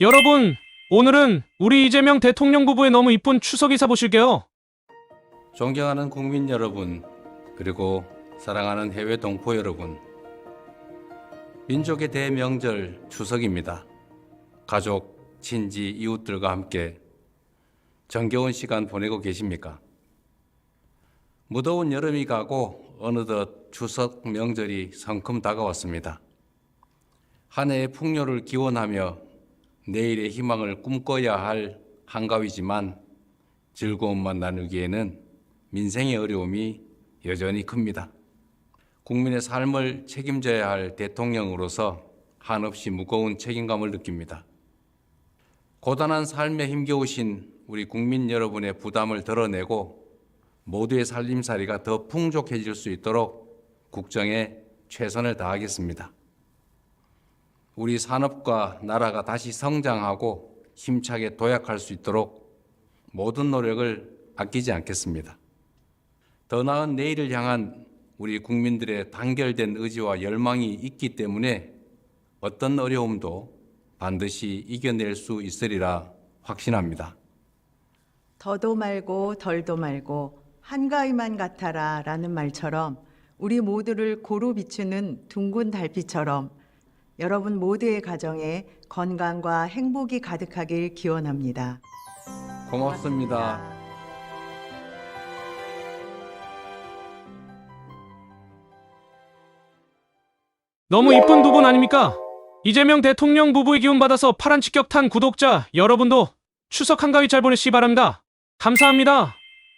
여러분, 오늘은 우리 이재명 대통령 부부의 너무 이쁜 추석 이사 보실게요. 존경하는 국민 여러분, 그리고 사랑하는 해외 동포 여러분. 민족의 대명절 추석입니다. 가족, 친지, 이웃들과 함께 정겨운 시간 보내고 계십니까? 무더운 여름이 가고 어느덧 추석 명절이 성큼 다가왔습니다. 한 해의 풍요를 기원하며 내일의 희망을 꿈꿔야 할 한가위지만 즐거움만 나누기에는 민생의 어려움이 여전히 큽니다. 국민의 삶을 책임져야 할 대통령으로서 한없이 무거운 책임감을 느낍니다. 고단한 삶에 힘겨우신 우리 국민 여러분의 부담을 덜어내고 모두의 살림살이가 더 풍족해질 수 있도록 국정에 최선을 다하겠습니다. 우리 산업과 나라가 다시 성장하고 힘차게 도약할 수 있도록 모든 노력을 아끼지 않겠습니다. 더 나은 내일을 향한 우리 국민들의 단결된 의지와 열망이 있기 때문에 어떤 어려움도 반드시 이겨낼 수 있으리라 확신합니다. 더도 말고 덜도 말고 한가위만 같아라 라는 말처럼 우리 모두를 고루 비추는 둥근 달빛처럼 여러분 모두의 가정에 건강과 행복이 가득하길 기원합니다. 고맙습니다. 너무 이쁜 두 분 아닙니까? 이재명 대통령 부부의 기운 받아서 파란 직격탄 구독자 여러분도 추석 한가위 잘 보내시기 바랍니다. 감사합니다.